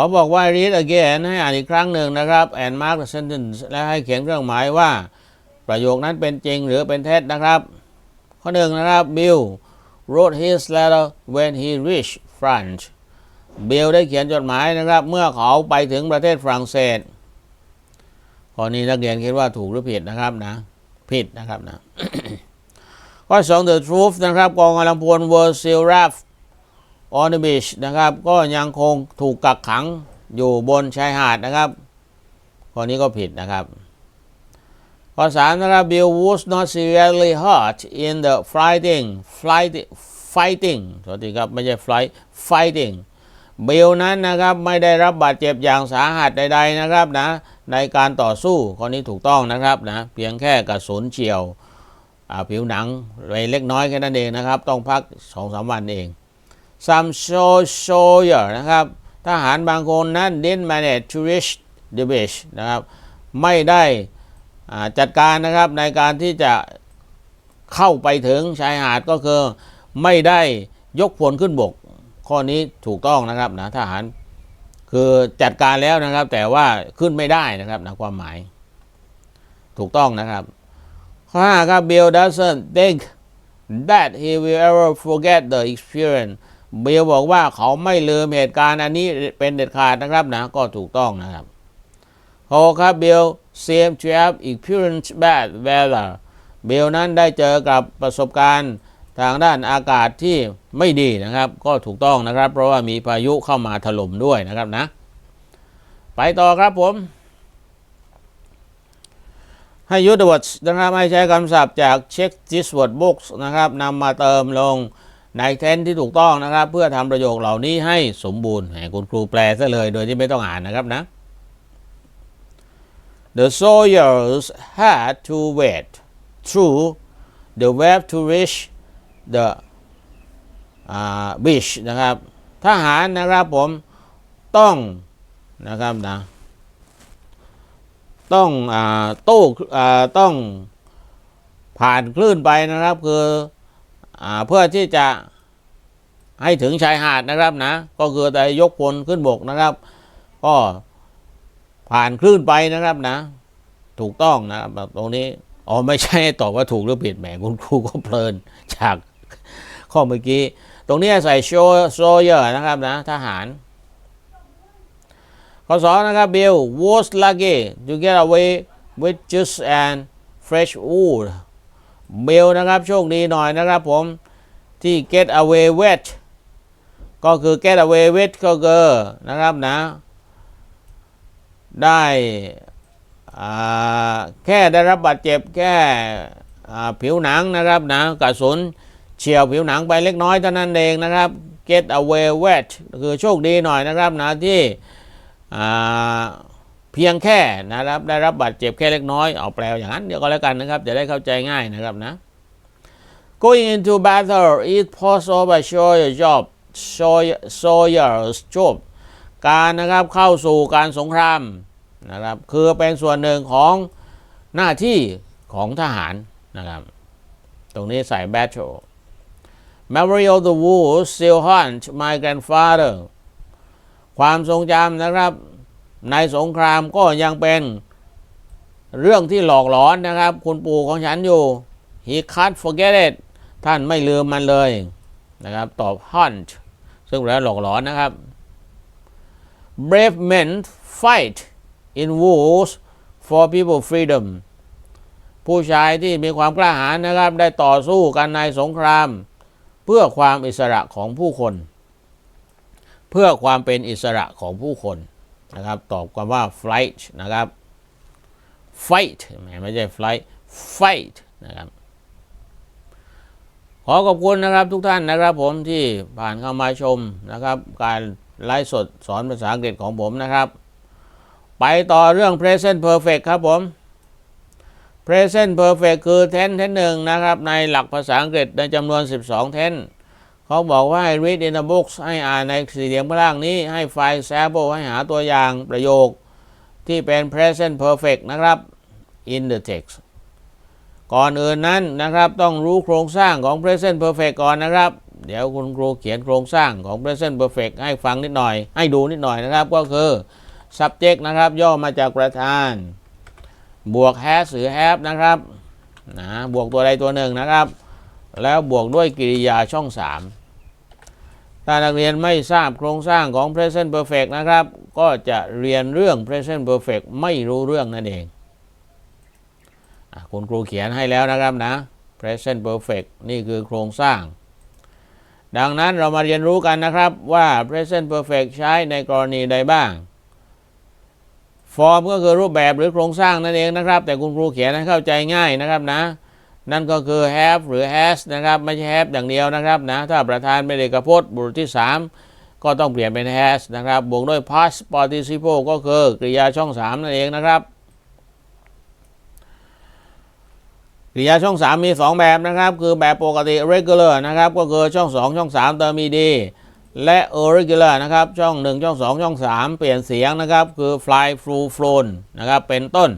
ขอบอกว่า read again ให้อ่านอีกครั้งหนึ่งนะครับ and mark the sentence และให้เขียนเครื่องหมายว่า ประโยคนั้นเป็นจริงหรือเป็นเท็จนะครับ ข้อหนึ่งนะครับ Bill wrote his letter when he reached France Bill ได้เขียนจดหมายนะครับ เมื่อเขาไปถึงประเทศฝรั่งเศสข้อนี้นักเรียนคิดว่าถูกหรือผิดนะครับนะ ผิดนะครับนะข้อสอง the truth นะครับกองกำลังพล were still raft on the beach นะครับ ก็ยังคงถูกกักขังอยู่บนชายหาดนะครับข้อนี้ก็ผิดนะครับข้อสามนะครับ Bill was not seriously hurt in the fighting fight fighting สวัสดีครับไม่ใช่ flight fighting บิลนั้นนะครับไม่ได้รับบาดเจ็บอย่างสาหัสใด ๆนะครับนะในการต่อสู้ข้อนี้ถูกต้องนะครับนะเพียงแค่กระสุนเฉียวผิวหนังไปเล็กน้อยแค่นั้นเองนะครับ ต้องพักสองสามวันเอง some soldier นะครับทหารบางคนนั้น didn't manage to reach the beach นะครับไม่ได้จัดการนะครับในการที่จะเข้าไปถึงชายหาดก็คือไม่ได้ยกพลขึ้นบก ข้อนี้ถูกต้องนะครับนะทหารคือจัดการแล้วนะครับ แต่ว่าขึ้นไม่ได้นะครับนะความหมาย ถูกต้องนะครับข้อ5ครับ Bill doesn't think that he will ever forget the experience เบลบอกว่าเขาไม่ลืมเหตุการณ์อันนี้เป็นเด็ดขาดนะครับนะก็ถูกต้องนะครับหกครับ Bill seemed to have experienced bad weather เบลนั้นได้เจอกับประสบการณ์ทางด้านอากาศที่ไม่ดีนะครับ ก็ถูกต้องนะครับ เพราะว่ามีพายุเข้ามาถล่มด้วยนะครับนะ ไปต่อครับผม ให้ยุทธว o นะครับให้ใช้คำศัพท์จาก check this word books นะครับนำมาเติมลง ในเทนที่ถูกต้องนะครับ เพื่อทำประโยคเหล่านี้ให้สมบูรณ์แหมคุณครูแปลซะเลยโดยที่ไม่ต้องอ่านนะครับนะ The soldiers had to wait through the web to reach the uh, beach นะครับทหารนะครับผมต้องนะครับนะต้องอ่าตู้อ่าต้องผ่านคลื่นไปนะครับคือ เพื่อที่จะให้ถึงชายหาดนะครับนะ ก็คือแต่ยกพลขึ้นบกนะครับ ก็ผ่านคลื่นไปนะครับนะ ถูกต้องนะครับแบบตรงนี้อ๋อไม่ใช่ตอบว่าถูกหรือผิดแหมคุณครูก็เพลินจากข้อเมื่อกี้ ตรงนี้ใส่โชโซเยอร์นะครับนะ ทหารข้อสองนะครับ Bill was lucky to get away with just and fresh wood Bill นะครับโชคดีหน่อยนะครับผมที่ get away with ก็คือ get away with ก็คือนะครับนะ ได้แค่ได้รับบาดเจ็บแค่ผิวหนังนะครับนะกระสุนเฉียวผิวหนังไปเล็กน้อยเท่านั้นเองนะครับ get away with คือโชคดีหน่อยนะครับนะที่ พียงแค่นะครับได้รับบาดเจ็บแค่เล็กน้อยเอาแปลอย่างนั้นเดี๋ยวก็แล้วกันนะครับจะได้เข้าใจง่ายนะครับนะ going into battle is possible by show your job show show your job การนะครับเข้าสู่การสงครามนะครับคือเป็นส่วนหนึ่งของหน้าที่ของทหารนะครับ ตรงนี้ใส่ battle memory of the war still haunt my grandfather ความทรงจำนะครับ ในสงครามก็ยังเป็นเรื่องที่หลอกหลอนนะครับ คุณปู่ของฉันอยู่ he can't forget it ท่านไม่ลืมมันเลยนะครับ ตอบ hunt ซึ่งแปลว่าหลอกหลอนนะครับ brave men fight in wars for people freedom ผู้ชายที่มีความกล้าหาญนะครับ ได้ต่อสู้กันในสงคราม เพื่อความอิสระของผู้คน เพื่อความเป็นอิสระของผู้คน นะครับตอบคำว่า flight นะครับ fight ไม่ใช่ flight fight นะครับขอขอบคุณนะครับทุกท่านนะครับผมที่ผ่านเข้ามาชมนะครับ การไลฟ์สดสอนภาษาอังกฤษของผมนะครับ ไปต่อเรื่อง present perfect ครับผม present perfect คือ tense tense หนึ่งนะครับ ในหลักภาษาอังกฤษในจำนวน 12 tense เขาบอกว่าให้ read in the books ให้อ่านในสี่เหลี่ยมข้างล่างนี้ ให้ find sample ให้หาตัวอย่างประโยคที่เป็น present perfect นะครับ in the text ก่อนอื่นนั้นนะครับต้องรู้โครงสร้างของ present perfect ก่อนนะครับ เดี๋ยวคุณครูเขียนโครงสร้างของ present perfect ให้ฟังนิดหน่อย ให้ดูนิดหน่อยนะครับ ก็คือ subject นะครับย่อมาจากประธาน บวก has หรือ have นะครับนะบวกตัวใดตัวหนึ่งนะครับ แล้วบวกด้วยกริยาช่อง 3 ถ้านักเรียนไม่ทราบโครงสร้างของ present perfect นะครับ ก็จะเรียนเรื่อง present perfect ไม่รู้เรื่องนั่นเองอคุณครูเขียนให้แล้วนะครับนะ present perfect นี่คือโครงสร้าง ดังนั้นเรามาเรียนรู้กันนะครับว่า present perfect ใช้ในกรณีใดบ้างฟอร์มก็คือรูปแบบหรือโครงสร้างนั่นเองนะครับ แต่คุณครูเขียนให้เข้าใจง่ายนะครับนะ นั่นก็คือ have หรือ has นะครับไม่ใช่ have อย่างเดียวนะครับนะถ้าประธานเป็นเอกพจน์บุรุษที่ 3 ก็ต้องเปลี่ยนเป็น has นะครับบวกด้วย past participle ก็คือกริยาช่อง 3 นั่นเองนะครับกริยาช่อง 3 มี 2 แบบนะครับ คือแบบปกติ regular นะครับ ก็คือช่อง 2 ช่อง 3 เติม ed และ irregular นะครับ ช่อง 1 ช่อง 2 ช่อง 3 เปลี่ยนเสียงนะครับ คือ fly flew flown นะครับ เป็นต้น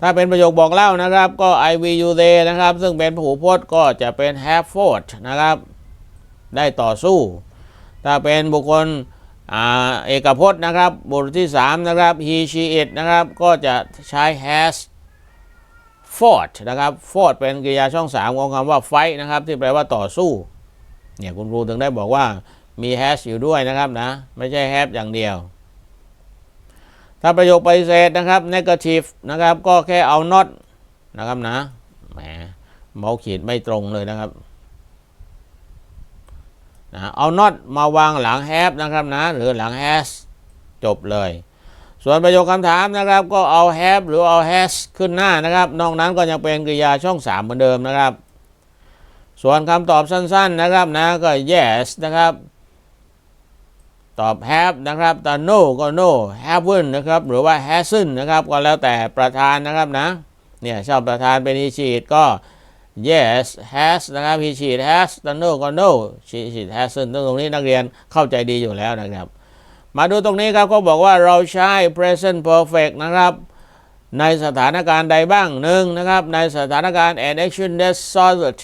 ถ้าเป็นประโยคบอกเล่านะครับ ก็ I will you they นะครับ ซึ่งเป็นพหูพจน์ก็จะเป็น have fought นะครับ ได้ต่อสู้ ถ้าเป็นบุคคลอเอกพจน์นะครับบทที่ 3 นะครับ he she it นะครับ ก็จะใช้ has fought นะครับ fought เป็นกริยาช่อง 3 ของคำว่า fight นะครับ ที่แปลว่าต่อสู้ เนี่ยคุณครูถึงได้บอกว่ามี has อยู่ด้วยนะครับนะ ไม่ใช่ have อย่างเดียว ถ้าประโยคปฏิเสธนะครับ negative นะครับ ก็แค่เอา not นะครับนะ แหมเมาส์ขีดไม่ตรงเลยนะครับนะเอา not มาวางหลัง have นะครับนะ หรือหลัง has จบเลย ส่วนประโยคคำถามนะครับ ก็เอา have หรือเอา has ขึ้นหน้านะครับ นอกนั้นก็ยังเป็นกริยาช่อง 3 เหมือนเดิมนะครับ ส่วนคำตอบสั้น ๆนะครับนะก็ yes นะครับ ตอบ have นะครับแต่ no ก็ no haven't นะครับ หรือว่า hasn't นะครับ ก็แล้วแต่ประธานนะครับนะ เนี่ยชอบประธานเป็น he she ก็ yes has นะครับ he she has แต่ no ก็ no she she hasn't ตรงนี้นักเรียนเข้าใจดีอยู่แล้วนะครับ มาดูตรงนี้ครับก็บอกว่าเราใช้ present perfect นะครับ ในสถานการณ์ใดบ้างหนึ่งนะครับ ในสถานการณ์ an action that started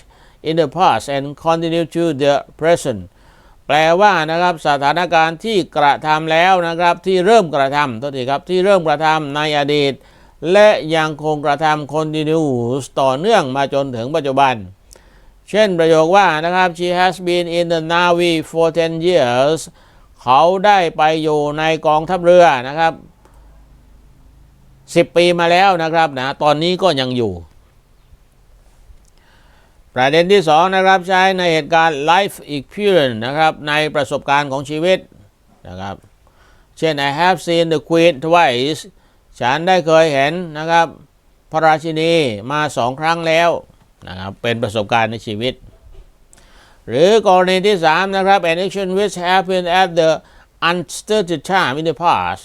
in the past and continue to the present แปลว่านะครับสถานการณ์ที่กระทำแล้วนะครับที่เริ่มกระทำตัวทีครับที่เริ่มกระทำในอดีต และยังคงกระทำ continues ต่อเนื่องมาจนถึงปัจจุบัน เช่นประโยคว่านะครับ she has been in the navy for 10 years เขาได้ไปอยู่ในกองทัพเรือนะครับ 10 ปีมาแล้วนะครับนะตอนนี้ก็ยังอยู่ ประเด็นที่2นะครับใช้ในเหตุการณ์ life experience นะครับในประสบการณ์ของชีวิตนะครับเช่น I have seen the queen twice ฉันได้เคยเห็นนะครับพระราชินีมาสองครั้งแล้วนะครับเป็นประสบการณ์ในชีวิต หรือกรณีที่3นะครับ an action which happened at the unstated time in the past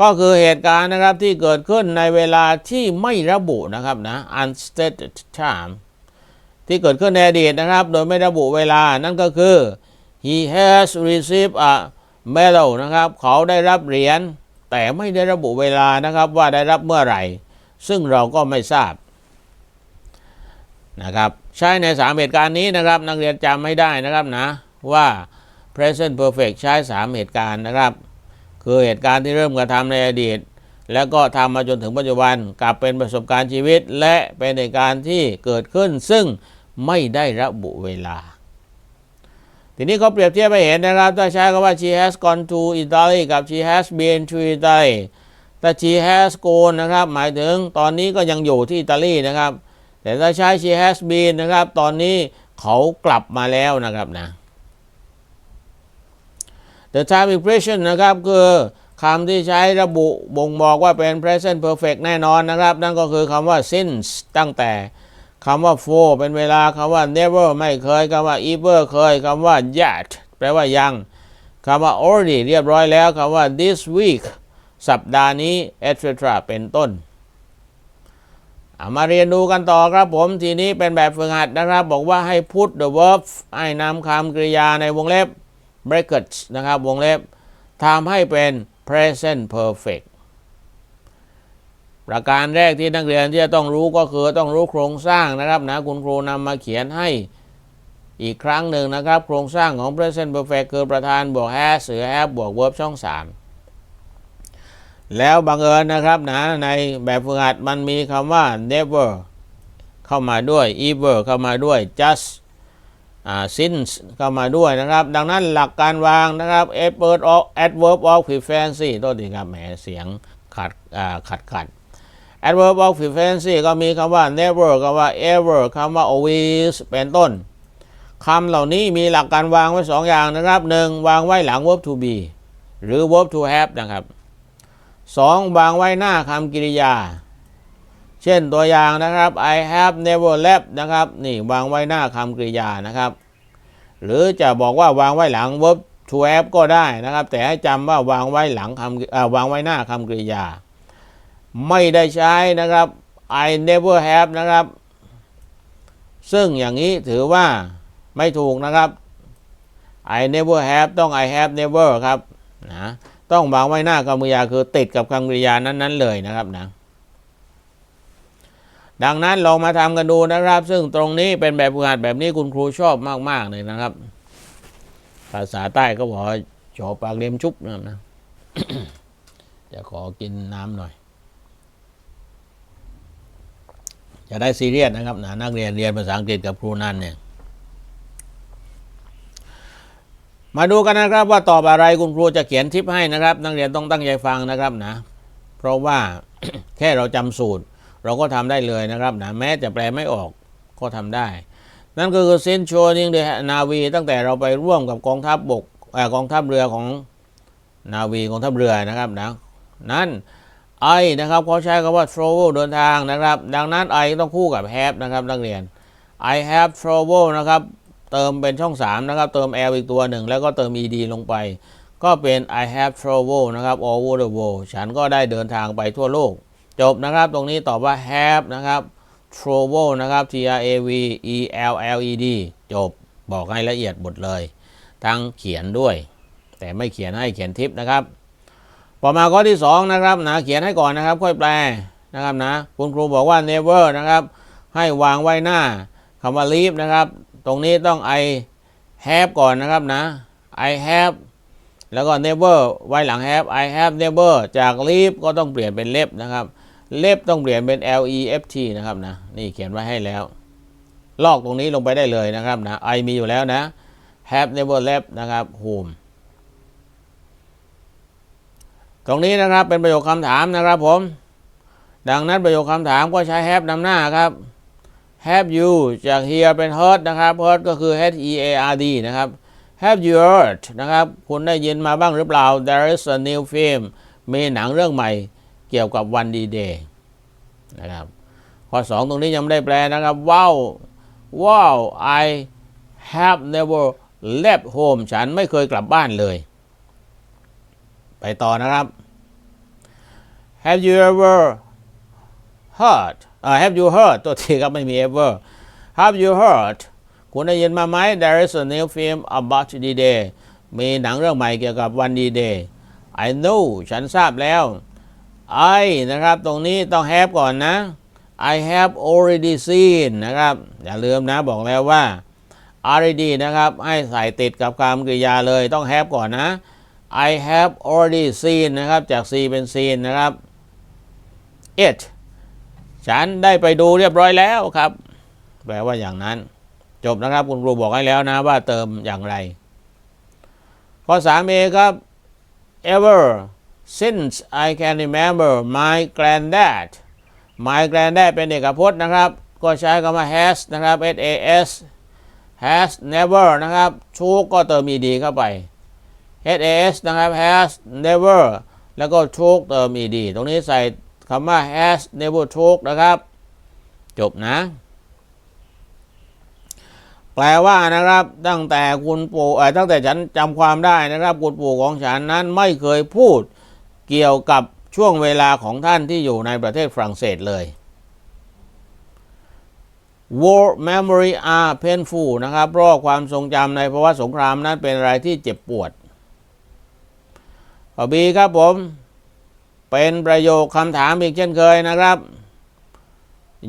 ก็คือเหตุการณ์นะครับที่เกิดขึ้นในเวลาที่ไม่ระบุนะครับนะ unstated time ที่เกิดขึ้นในอดีตนะครับ โดยไม่ระบุเวลานั่นก็คือ he has received a medal นะครับ เขาได้รับเหรียญแต่ไม่ได้ระบุเวลานะครับว่าได้รับเมื่อไหร่ ซึ่งเราก็ไม่ทราบนะครับใช้ในสามเหตุการณ์นี้นะครับ นักเรียนจำไม่ได้นะครับนะว่า present perfect ใช้สามเหตุการณ์นะครับ คือเหตุการณ์ที่เริ่มกระทำในอดีต แล้วก็ทำมาจนถึงปัจจุบันกลับเป็นประสบการณ์ชีวิต และเป็นเหตุการณ์ที่เกิดขึ้นซึ่ง ไม่ได้ระบุเวลา ทีนี้เขาเปรียบเทียบไปเห็นนะครับ ถ้าใช้คำว่า she has gone to Italy กับ she has been to Italy แต่ she has gone นะครับ หมายถึงตอนนี้ก็ยังอยู่ที่อิตาลีนะครับ แต่ถ้าใช้ she has been นะครับ ตอนนี้เขากลับมาแล้วนะครับนะ the time expression นะครับ คือคำที่ใช้ระบุบ่งบอกว่าเป็น present perfect แน่นอนนะครับ นั่นก็คือคำว่า since ตั้งแต่ คำว่า for เป็นเวลาคำว่า never ไม่เคยคำว่า ever เคยคำว่า yet แปลว่ายังคำว่า already เรียบร้อยแล้วคำว่า this week สัปดาห์นี้ etc เป็นต้นเอามาเรียนดูกันต่อครับผมทีนี้เป็นแบบฝึกหัดนะครับ บอกว่าให้ put the verb ให้นำคำกริยาในวงเล็บ brackets นะครับ วงเล็บทำให้เป็น present perfect ประการแรกที่นักเรียนที่จะต้องรู้ก็คือต้องรู้โครงสร้างนะครับนะคุณครูนำมาเขียนให้อีกครั้งหนึ่งนะครับ โครงสร้างของ present perfect คือประธานบวก has หรือ have บวก verb ช่อง 3 แล้วบังเอิญนะครับนะในแบบฝึกหัดมันมีคำว่า never เข้ามาด้วย ever เข้ามาด้วย just since เข้ามาด้วยนะครับ ดังนั้นหลักการวางนะครับ adverb of adverb of frequency ตัวดีครับแหมเสียงขัดอ่าขัดขัด adverb of frequency ก็มีคำว่า never คำว่า ever คำว่า always เป็นต้นคำเหล่านี้มีหลักการวางไว้สองอย่างนะครับหนึ่งวางไว้หลัง verb to be หรือ verb to have นะครับสองวางไว้หน้าคำกริยา เช่นตัวอย่างนะครับ I have never left นะครับ นี่วางไว้หน้าคำกริยานะครับ หรือจะบอกว่าวางไว้หลัง verb to have ก็ได้นะครับ แต่ให้จำว่าวางไว้หลังคำวางไว้หน้าคำกริยา ไม่ได้ใช้นะครับ I never have นะครับ ซึ่งอย่างนี้ถือว่าไม่ถูกนะครับ I never have ต้อง I have never ครับนะต้องวางไว้หน้าคำกริยาคือติดกับคำกริยานั้นๆเลยนะครับนะดังนั้นลองมาทำกันดูนะครับ ซึ่งตรงนี้เป็นแบบฝึกหัดแบบนี้คุณครูชอบมาก ๆ เลยนะครับ ภาษาใต้ก็บอกว่าชอบปากเลียมชุบนะครับนะจะขอกินน้ำหน่อย จะได้ซีเรียสนะครับนะนักเรียนเรียนภาษาอังกฤษกับครูนันเนี่ยมาดูกันนะครับว่าตอบอะไรคุณครูจะเขียนทิปให้นะครับ นักเรียนต้องตั้งใจฟังนะครับนะ เพราะว่าแค่เราจำสูตร เราก็ทำได้เลยนะครับนะแม้จะแปลไม่ออกก็ทำได้ นั่นก็คือเซนโชนิงเดนาวีตั้งแต่เราไปร่วมกับกองทัพบบกเอ่อกองทัพเรือของนาวีกองทัพเรือนะครับนะนั่น ไอนะครับเขาใช้คำว่า travel เดินทางนะครับ ดังนั้น I ต้องคู่กับ have นะครับนักเรียน I have travel นะครับ เติมเป็นช่อง 3 นะครับ เติม l อีกตัวหนึ่ง แล้วก็เติม ed ลงไป ก็เป็น I have travel นะครับ all over the world ฉันก็ได้เดินทางไปทั่วโลก จบนะครับ ตรงนี้ตอบว่า have นะครับ travel นะครับ t r a v e l l e d จบ บอกให้ละเอียดหมดเลย ทั้งเขียนด้วย แต่ไม่เขียนให้เขียนทิปนะครับ ต่อมาข้อที่ 2 นะครับนะเขียนให้ก่อนนะครับ ค่อยแปลนะครับนะคุณครูบอกว่า never นะครับ ให้วางไว้หน้าคำว่า leave นะครับ ตรงนี้ต้อง I have ก่อนนะครับนะ I have แล้วก็ never ไว้หลัง have I have never จาก leave ก็ต้องเปลี่ยนเป็น left นะครับ left ต้องเปลี่ยนเป็น L E F T นะครับนะนี่เขียนไว้ให้แล้ว ลอกตรงนี้ลงไปได้เลยนะครับนะ I มีอยู่แล้วนะ have never left นะครับ home ตรงนี้นะครับเป็นประโยคคำถามนะครับผม ดังนั้นประโยคคำถามก็ใช้ have นำหน้าครับ have you จาก here เป็น heard นะครับ heard ก็คือ h e a r d นะครับ have you heard นะครับ คุณได้ยินมาบ้างหรือเปล่า there is a new film มีหนังเรื่องใหม่เกี่ยวกับวันดีเดย์นะครับ ข้อ 2 ตรงนี้ยังไม่ได้แปลนะครับ ว้าวว้าว I have never left home ฉันไม่เคยกลับบ้านเลย ไปต่อนะครับ Have you ever heard อ่า Have you heard ตัวทีครับไม่มี ever Have you heard คุณได้ยินมาไหม There is a new film about D-Day มีหนังเรื่องใหม่เกี่ยวกับวัน D-Day I know ฉันทราบแล้ว I นะครับ ตรงนี้ต้อง have ก่อนนะ I have already seen นะครับ อย่าลืมนะบอกแล้วว่า already นะครับ ให้ใส่ติดกับคำกริยาเลยต้อง have ก่อนนะ I have already seen นะครับ จาก see เป็น seen นะครับ it ฉันได้ไปดูเรียบร้อยแล้วครับ แปลว่าอย่างนั้น จบนะครับ คุณครูบอกให้แล้วนะว่าเติมอย่างไร ข้อ 3a ครับ ever since I can remember my granddad my granddad เป็นเอกพจน์นะครับ ก็ใช้คำว่า has นะครับ s a s has never นะครับ ชูก็เติม ed เข้าไป has นะครับ has never แล้วก็ took เติม ed ตรงนี้ใส่คำว่า has never took นะครับ จบนะ แปลว่านะครับ ตั้งแต่คุณปู่ตั้งแต่ฉันจำความได้นะครับ คุณปู่ของฉันนั้นไม่เคยพูดเกี่ยวกับช่วงเวลาของท่านที่อยู่ในประเทศฝรั่งเศสเลย War memory are painful นะครับ เพราะความทรงจำในภาวะสงครามนั้นเป็นอะไรที่เจ็บปวด ข้อบีครับผม เป็นประโยคคำถามอีกเช่นเคยนะครับ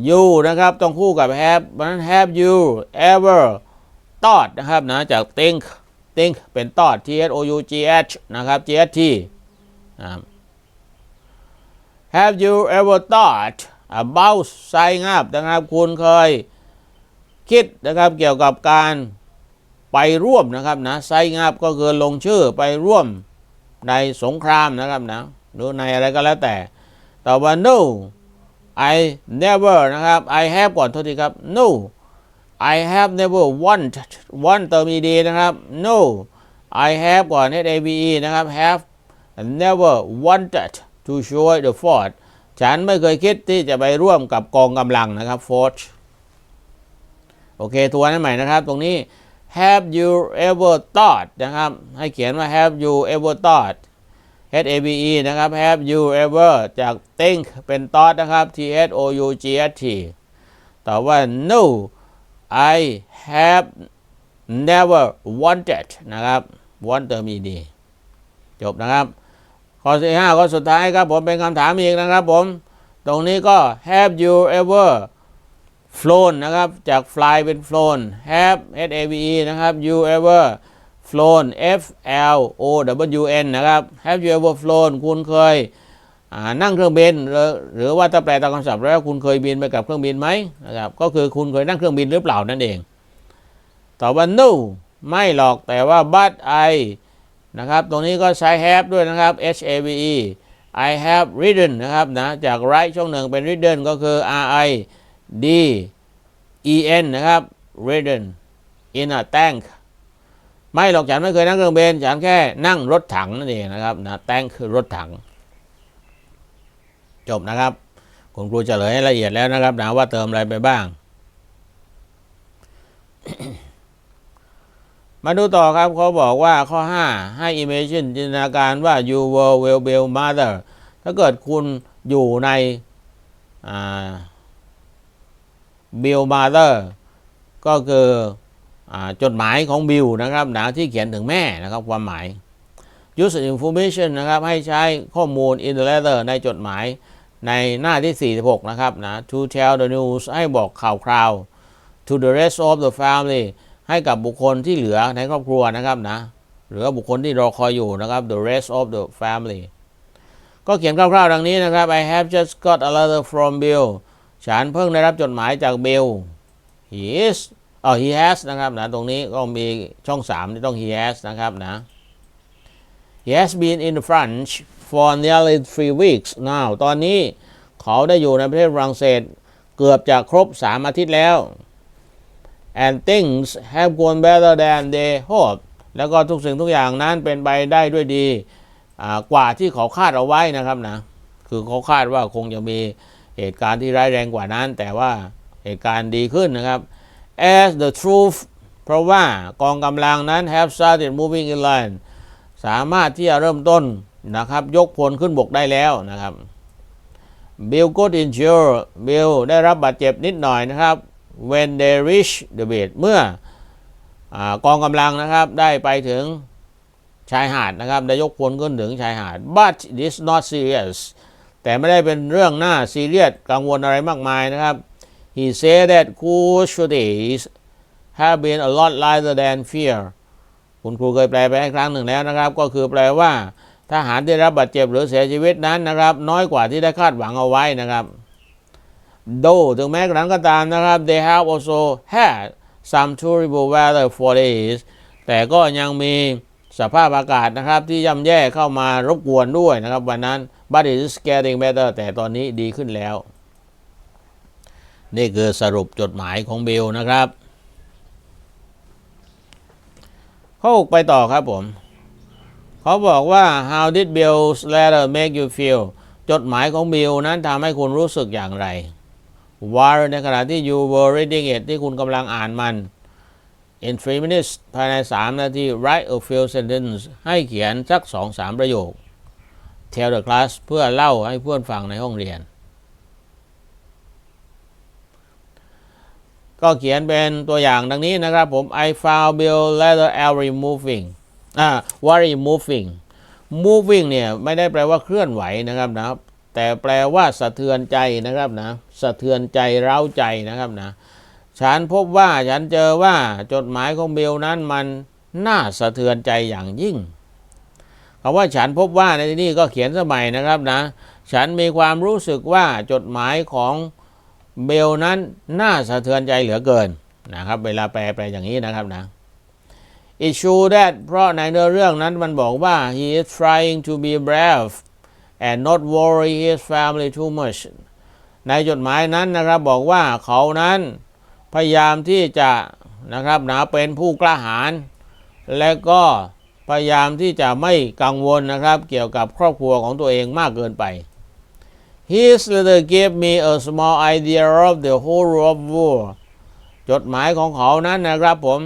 you นะครับต้องคู่กับ have เพราะนั้น have you ever thought นะครับนะจาก think think เป็น thought t h o u g h นะครับ g h t นะ Have you ever thought about signing up นะครับคุณเคยคิดนะครับเกี่ยวกับการไปร่วมนะครับนะ signing up ก็คือลงชื่อไปร่วม ในสงครามนะครับนะหรือในอะไรก็แล้วแต่ แต่ว่า no I never นะครับ I have ก่อนโทษทีครับ no I have never want want เติม ed นะครับ no I have ก่อน h a v e นะครับ have never wanted to join the force ฉันไม่เคยคิดที่จะไปร่วมกับกองกำลังนะครับ force โอเคทวนให้ใหม่นะครับ ตรงนี้ have you ever thought นะครับ ให้เขียนว่า have you ever thought H A B E นะครับ have you ever จาก think เป็น thought นะครับ T H O U G H T ต่อว่า no I have never wanted นะครับ want เติม ed จบนะครับ ข้อที่ห้าข้อสุดท้ายครับผมเป็นคำถามอีกนะครับผม ตรงนี้ก็ have you ever flown นะครับ จาก fly เป็น flown have h a v e นะครับ you ever flown f l o w n นะครับ have you ever flown คุณเคยนั่งเครื่องบิน หรือว่าถ้าแปลตามคำศัพท์แล้วคุณเคยบินไปกับเครื่องบินไหมนะครับก็คือคุณเคยนั่งเครื่องบินหรือเปล่านั่นเองตอบว่า no ไม่หรอกแต่ว่า but I นะครับ ตรงนี้ก็ใช้ have ด้วยนะครับ h a v e I have ridden นะครับนะจาก write ช่องหนึ่งเป็น ridden ก็คือ r i d e n นะครับ ridden in a tank ไม่หรอกฉันไม่เคยนั่งเครื่องบินฉันแค่นั่งรถถังนั่นเองนะครับนะ tank คือรถถัง จบนะครับ คุณครูเฉลยให้ละเอียดแล้วนะครับนะว่าเติมอะไรไปบ้าง มาดูต่อครับเขาบอกว่าข้อ 5 ให้ imagine จินตนาการว่า you were wellbel mother ถ้าเกิดคุณอยู่ใน บิลมาเตอร์ก็คือจดหมายของบิลนะครับหนะที่เขียนถึงแม่นะครับความหมาย use information นะครับให้ใช้ข้อมูล in the letter ในจดหมายในหน้าที่ 46 นะครับนะ to tell the news ให้บอกข่าวคราว to the rest of the family ให้กับบุคคลที่เหลือในครอบครัวนะครับนะหรือบุคคลที่รอคอยอยู่นะครับ the rest of the family ก็เขียนคร่าวๆดังนี้นะครับ I have just got a letter from Bill ฉันเพิ่งได้รับจดหมายจากเบล he is เออ he has นะครับนะตรงนี้ก็มีช่อง3ที่ต้อง he has นะครับนะ he has been in France for nearly three weeks now ตอนนี้เขาได้อยู่ในประเทศฝรั่งเศสเกือบจะครบ 3 อาทิตย์แล้ว and things have gone better than they hoped แล้วก็ทุกสิ่งทุกอย่างนั้นเป็นไปได้ด้วยดีกว่าที่เขาคาดเอาไว้นะครับนะ คือเขาคาดว่าคงจะมี เหตุการณ์ที่ร้ายแรงกว่านั้น แต่ว่าเหตุการณ์ดีขึ้นนะครับ as the truth เพราะว่ากองกำลังนั้น have started moving inland สามารถที่จะเริ่มต้นนะครับ ยกพลขึ้นบกได้แล้วนะครับ Bill got injured Bill ได้รับบาดเจ็บนิดหน่อยนะครับ when they reach the beach เมื่ออกองกำลังนะครับได้ไปถึงชายหาดนะครับได้ยกพลขึ้นถึงชายหาด but it is not serious แต่ไม่ได้เป็นเรื่องน่าซีเรียสกังวลอะไรมากมายนะครับ he said that casualties have been a lot lighter than fear คุณครูเคยแปลไปให้ครั้งหนึ่งแล้วนะครับ ก็คือแปลว่าทหารที่รับบาดเจ็บหรือเสียชีวิตนั้นนะครับ น้อยกว่าที่ได้คาดหวังเอาไว้นะครับ though ถึงแม้กระนั้นก็ตามนะครับ they have also had some terrible weather for days แต่ก็ยังมี สภาพอากาศนะครับที่ย่ำแย่เข้ามารบกวนด้วยนะครับ วันนั้น but it is getting better แต่ตอนนี้ดีขึ้นแล้ว นี่คือสรุปจดหมายของเบลนะครับเขาไปต่อครับผม เขาบอกว่า how did Bill's letter make you feel จดหมายของบิลนั้นทำให้คุณรู้สึกอย่างไร while ในขณะที่ you were reading it ที่คุณกำลังอ่านมัน in three minutes ภายใน 3 นาที write a few sentences ให้เขียนสัก 2-3 ประโยค tell the class เพื่อเล่าให้เพื่อนฟังในห้องเรียน ก็เขียนเป็นตัวอย่างดังนี้นะครับผม I found Bill leather every moving อ่า worry moving moving เนี่ย ไม่ได้แปลว่าเคลื่อนไหวนะครับนะแต่แปลว่าสะเทือนใจนะครับนะ สะเทือนใจ เร้าใจนะครับนะ ฉันพบว่าฉันเจอว่าจดหมายของเบลนั้นมันน่าสะเทือนใจอย่างยิ่งคำว่าฉันพบว่าในที่นี้ก็เขียนสมัยนะครับนะ ฉันมีความรู้สึกว่าจดหมายของเบลนั้นน่าสะเทือนใจเหลือเกินนะครับ เวลาแปลแปลอย่างนี้นะครับนะ It show that เพราะในเนื้อเรื่องนั้นมันบอกว่า he is trying to be brave and not worry his family too much ในจดหมายนั้นนะครับบอกว่าเขานั้น พยายามที่จะนะครับนะเป็นผู้กล้าหาญและก็พยายามที่จะไม่กังวลนะครับ เกี่ยวกับครอบครัวของตัวเองมากเกินไป His letter gave me a small idea of the horror of war จดหมายของเขานั้นนะครับผม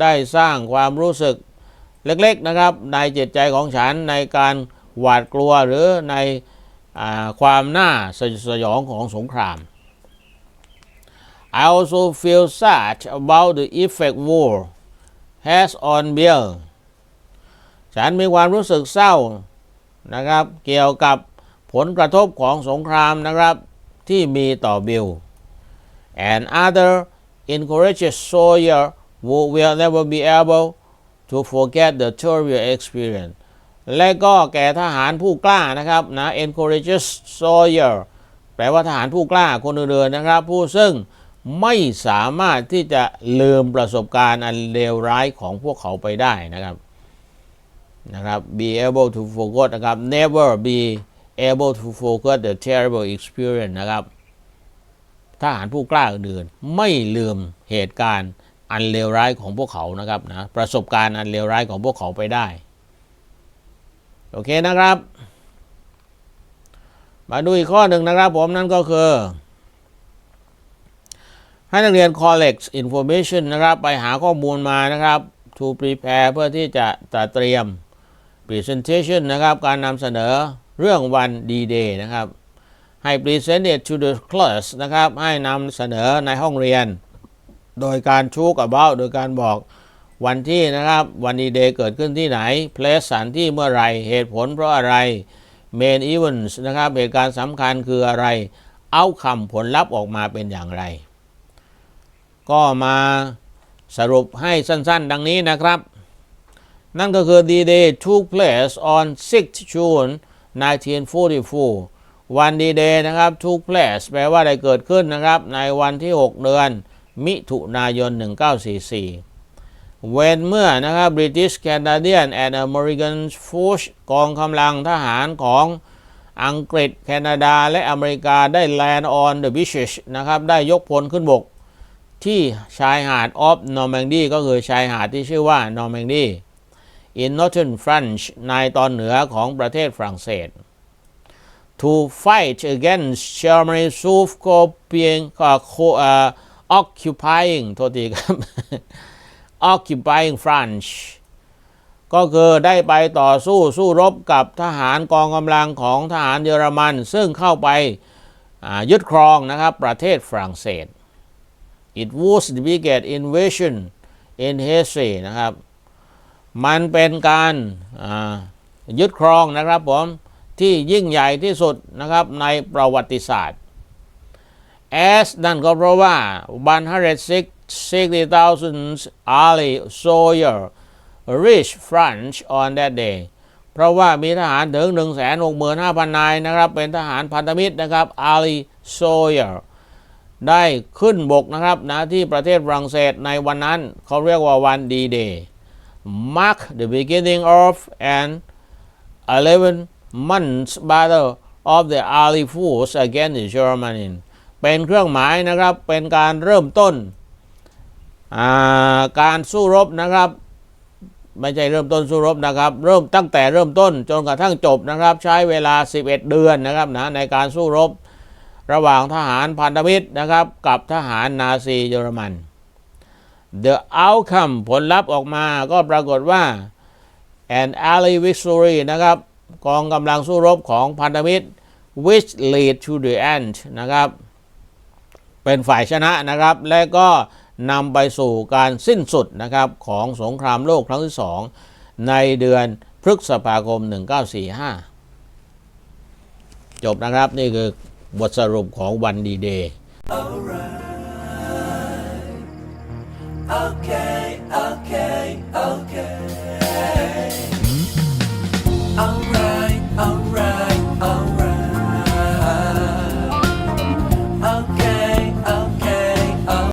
ได้สร้างความรู้สึกเล็กๆนะครับในจิตใจของฉันในการหวาดกลัวหรือในความน่าสยองของสงคราม I also feel sad about the effect war has on Bill ฉันมีความรู้สึกเศร้านะครับ เกี่ยวกับผลกระทบของสงครามนะครับที่มีต่อบิล and other encourages Sawyer who will never be able to forget the terrible experience และก็แก่ทหารผู้กล้านะครับนะ encourages Sawyer แปลว่าทหารผู้กล้าคนอื่นๆนะครับ ผู้ซึ่ง ไม่สามารถที่จะลืมประสบการณ์อันเลวร้ายของพวกเขาไปได้นะครับนะครับ be able to forget นะครับ never be able to forget the terrible experience นะครับทหารผู้กล้าอื่นๆไม่ลืมเหตุการณ์อันเลวร้ายของพวกเขานะครับนะประสบการณ์อันเลวร้ายของพวกเขาไปได้ โอเคนะครับ มาดูอีกข้อหนึ่งนะครับผมนั่นก็คือ ให้นักเรียน collect information นะครับ ไปหาข้อมูลมานะครับ to prepare เพื่อที่จะจัดเตรียม presentation นะครับ การนำเสนอเรื่องวัน D-Day นะครับ ให้ present it to the class นะครับ ให้นำเสนอในห้องเรียน โดยการชูกับ about โดยการบอกวันที่นะครับวันดีเดย์เกิดขึ้นที่ไหน place สถานที่เมื่อไรเหตุผลเพราะอะไร main events นะครับเหตุการณ์สำคัญคืออะไร เอาคำผลลัพธ์ออกมาเป็นอย่างไร ก็มาสรุปให้สั้นๆ ดังนี้นะครับ นั่นก็คือ D-Day took place on 6 June 1944 วันดีเดย์นะครับ took place แปลว่าได้เกิดขึ้นนะครับ ในวันที่ 6 เดือน มิถุนายน 1944เว้นเมื่อนะครับ British Canadian and American Force กองกำลังทหารของอังกฤษ แคนาดา และอเมริกาได้ land on the beaches นะครับ ได้ยกพลขึ้นบก ที่ชายหาด of Normandy ก็คือชายหาดที่ชื่อว่า Normandy in northern France ในตอนเหนือของประเทศฝรั่งเศส to fight against Germany south copying uh, occupying โทษทีครับ occupying France ก็คือได้ไปต่อสู้สู้รบกับทหารกองกำลังของทหารเยอรมัน ซึ่งเข้าไปยึดครองนะครับประเทศฝรั่งเศส It was the biggest invasion in history นะครับ มันเป็นการยึดครองนะครับผมที่ยิ่งใหญ่ที่สุดนะครับในประวัติศาสตร์ as นั่นก็เพราะว่า 160,000 ally soldier reached France on that day เพราะว่ามีทหารถึง 165,000 นายนะครับ เป็นทหารพันธมิตรนะครับ ally soldier ได้ขึ้นบกนะครับนะที่ประเทศฝรั่งเศสในวันนั้นเขาเรียกว่าวัน D-Day mark the beginning of an 11 months battle of the Allied force against Germany เป็นเครื่องหมายนะครับเป็นการเริ่มต้น การสู้รบนะครับ ไม่ใช่เริ่มต้นสู้รบนะครับ เริ่มตั้งแต่เริ่มต้นจนกระทั่งจบนะครับ ใช้เวลา 11 เดือนนะครับนะในการสู้รบ ระหว่างทหารพันธมิตรนะครับกับทหารนาซีเยอรมัน The outcome ผลลัพธ์ออกมาก็ปรากฏว่า an ally victory นะครับกองกำลังสู้รบของพันธมิตร which lead to the end นะครับ เป็นฝ่ายชนะนะครับ และก็นำไปสู่การสิ้นสุดนะครับของสงครามโลกครั้งที่สองในเดือนพฤษภาคม 1945 จบนะครับ นี่คือ บทสรุปของวันดีเดย์ Okay.